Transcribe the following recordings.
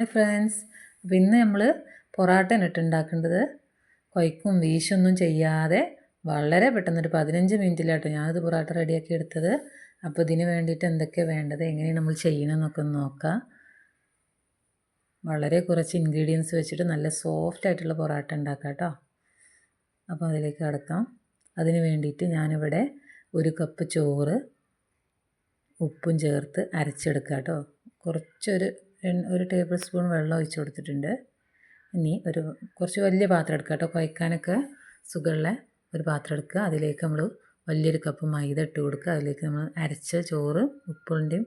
Friends അപ്പോൾ ഇന്ന് നമ്മൾ പൊറാട്ട ഇട്ട് ഉണ്ടാക്കേണ്ടത് കൊയ്ക്കും വീശൊന്നും ചെയ്യാതെ വളരെ പെട്ടെന്ന് ഒരു പതിനഞ്ച് മിനിറ്റിലാട്ടോ ഞാനത് പൊറാട്ട റെഡിയാക്കി എടുത്തത്. അപ്പോൾ ഇതിന് വേണ്ടിയിട്ട് എന്തൊക്കെയാണ് വേണ്ടത് എങ്ങനെയാണ് നമ്മൾ ചെയ്യണമെന്നൊക്കെ ഒന്ന് നോക്കാം. വളരെ കുറച്ച് ഇൻഗ്രീഡിയൻസ് വെച്ചിട്ട് നല്ല സോഫ്റ്റ് ആയിട്ടുള്ള പൊറാട്ട ഉണ്ടാക്കാം കേട്ടോ അപ്പോൾ അതിലേക്ക് കടക്കാം. അതിന് വേണ്ടിയിട്ട് ഞാനിവിടെ ഒരു കപ്പ് ചോറ് ഉപ്പും ചേർത്ത് അരച്ചെടുക്കാം കേട്ടോ കുറച്ചൊരു ഒരു ടേബിൾ സ്പൂൺ വെള്ളം ഒഴിച്ച് കൊടുത്തിട്ടുണ്ട്. ഇനി ഒരു കുറച്ച് വലിയ പാത്രം എടുക്കുക കേട്ടോ. കുഴക്കാനൊക്കെ സുഖമുള്ള ഒരു പാത്രം എടുക്കുക. അതിലേക്ക് നമ്മൾ വലിയൊരു കപ്പ് മൈദ ഇട്ട് കൊടുക്കുക. അതിലേക്ക് നമ്മൾ അരച്ച ചോറ് ഉപ്പിന്റെയും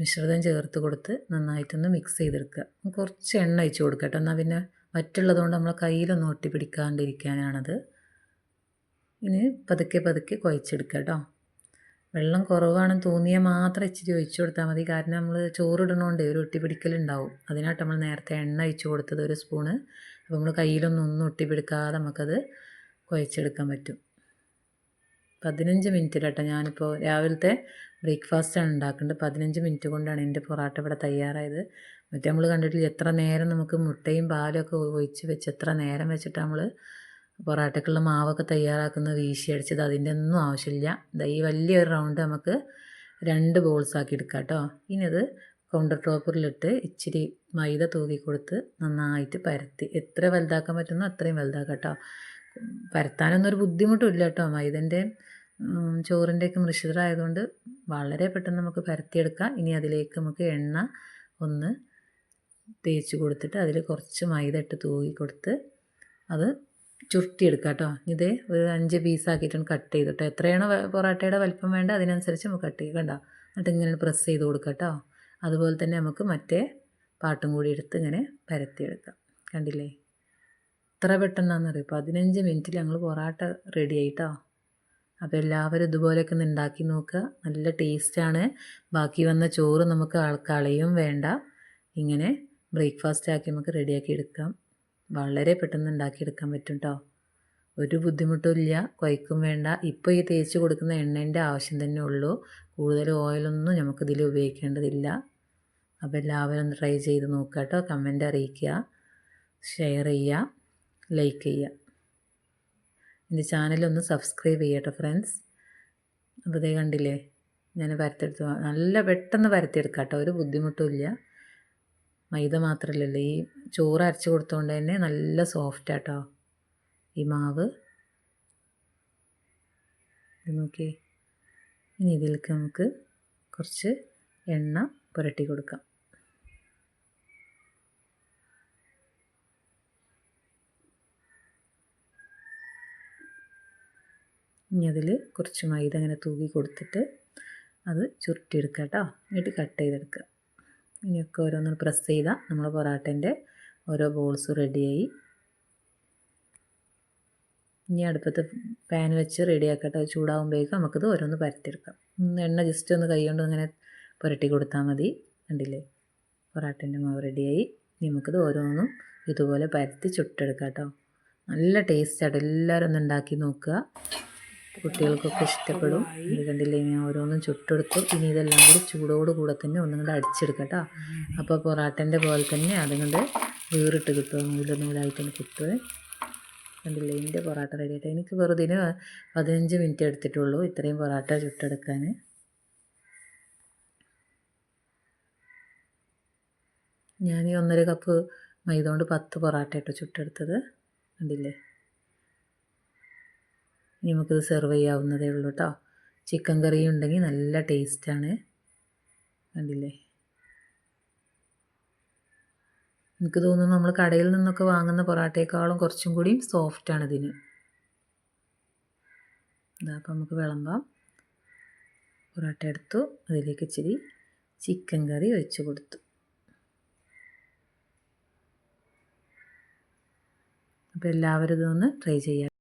മിശ്രിതം ചേർത്ത് കൊടുത്ത് നന്നായിട്ടൊന്ന് മിക്സ് ചെയ്തെടുക്കുക. കുറച്ച് എണ്ണ ഒഴിച്ച് കൊടുക്കുക കേട്ടോ. എന്നാൽ പിന്നെ മറ്റുള്ളതുകൊണ്ട് നമ്മൾ കയ്യിലൊന്നും ഒട്ടി പിടിക്കാണ്ടിരിക്കാനാണത് ഇനി പതുക്കെ പതുക്കെ കുഴച്ചെടുക്കുക കേട്ടോ. വെള്ളം കുറവാണെന്ന് തോന്നിയാൽ മാത്രം ഇച്ചിരി ഒഴിച്ചു കൊടുത്താൽ മതി. കാരണം നമ്മൾ ചോറിടണോണ്ട് ഒരു ഒട്ടിപ്പിടിക്കലുണ്ടാവും. അതിനായിട്ട് നമ്മൾ നേരത്തെ എണ്ണ ഒഴിച്ച് കൊടുത്തത് ഒരു സ്പൂണ്. അപ്പോൾ നമ്മൾ കയ്യിലൊന്നും ഒന്നും ഒട്ടിപ്പിടിക്കാതെ നമുക്കത് കുഴച്ചെടുക്കാൻ പറ്റും. പതിനഞ്ച് മിനിറ്റിലാട്ടോ ഞാനിപ്പോൾ രാവിലത്തെ ബ്രേക്ക്ഫാസ്റ്റാണ് ഉണ്ടാക്കേണ്ടത്. പതിനഞ്ച് മിനിറ്റ് കൊണ്ടാണ് എന്റെ പൊറാട്ട ഇവിടെ തയ്യാറായത്. മറ്റേ നമ്മൾ കണ്ടിട്ടില്ല എത്ര നേരം നമുക്ക് മുട്ടയും പാലും ഒക്കെ ഒഴിച്ച് വെച്ച് എത്ര നേരം വെച്ചിട്ട് നമ്മൾ പൊറാട്ടയ്ക്കുള്ള മാവൊക്കെ തയ്യാറാക്കുന്ന വീശി അടിച്ചത് അതിന്റെ ഒന്നും ആവശ്യമില്ല ഈ വലിയൊരു റൗണ്ട് നമുക്ക് രണ്ട് ബോൾസ് ആക്കി എടുക്കാം കേട്ടോ ഇനി അത് കൗണ്ടർ ടോപ്പറിലിട്ട് ഇച്ചിരി മൈദ തൂവി കൊടുത്ത് നന്നായിട്ട് പരത്തി. എത്ര വലുതാക്കാൻ പറ്റുന്നോ അത്രയും വലുതാക്കാം കേട്ടോ പരത്താനൊന്നും ഒരു ബുദ്ധിമുട്ടില്ല കേട്ടോ മൈദന്റെ ചോറിന്റെയൊക്കെ മിശ്രിതമായതുകൊണ്ട് വളരെ പെട്ടെന്ന് നമുക്ക് പരത്തിയെടുക്കാം. ഇനി അതിലേക്ക് നമുക്ക് എണ്ണ ഒന്ന് തേച്ച് കൊടുത്തിട്ട് അതിൽ കുറച്ച് മൈദ ഇട്ട് തൂവി കൊടുത്ത് അത് ചുരുട്ടിയെടുക്കുക കേട്ടോ ഇത് ഒരു അഞ്ച് പീസാക്കിയിട്ടാണ് കട്ട് ചെയ്തിട്ടോ. എത്രയാണ് പൊറോട്ടയുടെ വലിപ്പം വേണ്ട അതിനനുസരിച്ച് നമുക്ക് കട്ട് ചെയ്യുക എന്നിട്ട് ഇങ്ങനെ പ്രസ് ചെയ്ത് കൊടുക്കുക കേട്ടോ അതുപോലെ തന്നെ നമുക്ക് മറ്റേ പാട്ടും കൂടി എടുത്ത് ഇങ്ങനെ പരത്തിയെടുക്കാം. കണ്ടില്ലേ? എത്ര പെട്ടെന്നാണെന്നറിയോ? പതിനഞ്ച് മിനിറ്റിൽ ഞങ്ങൾ പൊറാട്ട റെഡി ആയിട്ടോ. അപ്പോൾ എല്ലാവരും ഇതുപോലെയൊക്കെ ഒന്ന് ഉണ്ടാക്കി നോക്കുക. നല്ല ടേസ്റ്റാണ് ബാക്കി വന്ന ചോറ് നമുക്ക് ആൾക്കളയും വേണ്ട. ഇങ്ങനെ ബ്രേക്ക്ഫാസ്റ്റ് ആക്കി നമുക്ക് റെഡിയാക്കി എടുക്കാം. വളരെ പെട്ടെന്ന് ഉണ്ടാക്കിയെടുക്കാൻ പറ്റും കേട്ടോ ഒരു ബുദ്ധിമുട്ടും ഇല്ല. കുഴക്കും വേണ്ട. ഇപ്പോൾ ഈ തേച്ച് കൊടുക്കുന്ന എണ്ണേന്റെ ആവശ്യം തന്നെ ഉള്ളൂ. കൂടുതൽ ഓയിലൊന്നും നമുക്കിതിൽ ഉപയോഗിക്കേണ്ടതില്ല. അപ്പോൾ എല്ലാവരും ഒന്ന് ട്രൈ ചെയ്ത് നോക്കുക കേട്ടോ കമന്റ് അറിയിക്കുക. ഷെയർ ചെയ്യുക. ലൈക്ക് ചെയ്യുക. എന്റെ ചാനലൊന്ന് സബ്സ്ക്രൈബ് ചെയ്യുക കേട്ടോ ഫ്രണ്ട്സ് അപ്പോൾ ഇതേ കണ്ടില്ലേ? ഞാൻ വരത്തെടുത്ത് നല്ല പെട്ടെന്ന് വരത്തെടുക്കാം കേട്ടോ ഒരു ബുദ്ധിമുട്ടും ഇല്ല. മൈദ മാത്രമല്ലല്ലോ ഈ ചോറ് അരച്ച് കൊടുത്തുകൊണ്ട് തന്നെ നല്ല സോഫ്റ്റ് ആട്ടോ. ഈ മാവ്. നോക്കി ഇനി ഇതിലേക്ക് നമുക്ക് കുറച്ച് എണ്ണ പുരട്ടി കൊടുക്കാം. ഇനി അതിൽ കുറച്ച് മൈദ അങ്ങനെ തൂക്കി കൊടുത്തിട്ട് അത് ചുരുട്ടിയെടുക്കാം കേട്ടോ. എന്നിട്ട് കട്ട് ചെയ്തെടുക്കുക ഇനിയൊക്കെ ഓരോന്ന് പ്രസ് ചെയ്താൽ നമ്മൾ പൊറാട്ടന്റെ ഓരോ ബോൾസ് റെഡിയായി ഇനി അടുപ്പത്ത് പാൻ വെച്ച് റെഡിയാക്കട്ടെ ചൂടാകുമ്പോഴേക്കും നമുക്കിത് ഓരോന്ന് പരത്തിയെടുക്കാം. എണ്ണ ജസ്റ്റ് ഒന്ന് കൈകൊണ്ട് ഇങ്ങനെ പുരട്ടി കൊടുത്താൽ മതി. കണ്ടില്ലേ? പൊറാട്ടന്റെ മാവ് റെഡിയായി ഇനി നമുക്കിത് ഓരോന്നും ഇതുപോലെ പരത്തി ചുട്ടെടുക്കാം കേട്ടോ. നല്ല ടേസ്റ്റായിട്ട് എല്ലാവരും ഒന്ന് ഉണ്ടാക്കി നോക്കുക. കുട്ടികൾക്കൊക്കെ ഇഷ്ടപ്പെടും. ഇത് കണ്ടില്ലേ ഞാൻ ഓരോന്നും ചുട്ടെടുത്തു ഇനി ഇതെല്ലാം കൂടി ചൂടോട് കൂടെ തന്നെ ഒന്നും കൂടെ അടിച്ചെടുക്കാം കേട്ടോ. അപ്പോൾ പൊറാട്ടന്റെ പോലെ തന്നെ അതുകൊണ്ട് വീറിട്ട് കിട്ടും. നൂലായിട്ട് കിട്ടുമേ കണ്ടില്ലേ എന്റെ പൊറാട്ട റെഡി ആയിട്ട്. എനിക്ക് വെറുതെ പതിനഞ്ച് മിനിറ്റ് എടുത്തിട്ടുള്ളൂ ഇത്രയും പൊറാട്ട ചുട്ടെടുക്കാൻ. ഞാൻ ഈ ഒന്നര കപ്പ് മൈദ കൊണ്ട് പത്ത് പൊറാട്ട ഇട്ടോ ചുട്ടെടുത്തത്. കണ്ടില്ലേ? ഇനി നമുക്കിത് സെർവ് ചെയ്യാവുന്നതേ ഉള്ളൂ കേട്ടോ ചിക്കൻ കറി ഉണ്ടെങ്കിൽ നല്ല ടേസ്റ്റാണ് കണ്ടില്ലേ? എനിക്ക് തോന്നുന്നു നമ്മൾ കടയിൽ നിന്നൊക്കെ വാങ്ങുന്ന പൊറാട്ടയേക്കാളും കുറച്ചും കൂടിയും സോഫ്റ്റാണ് ഇതിന്. ഇതാ അപ്പം നമുക്ക് വിളമ്പാം. പൊറാട്ട എടുത്തു. അതിലേക്ക് ഇച്ചിരി ചിക്കൻ കറി ഒഴിച്ചു കൊടുത്തു. അപ്പോൾ എല്ലാവരും ഇതൊന്ന് ട്രൈ ചെയ്യാം.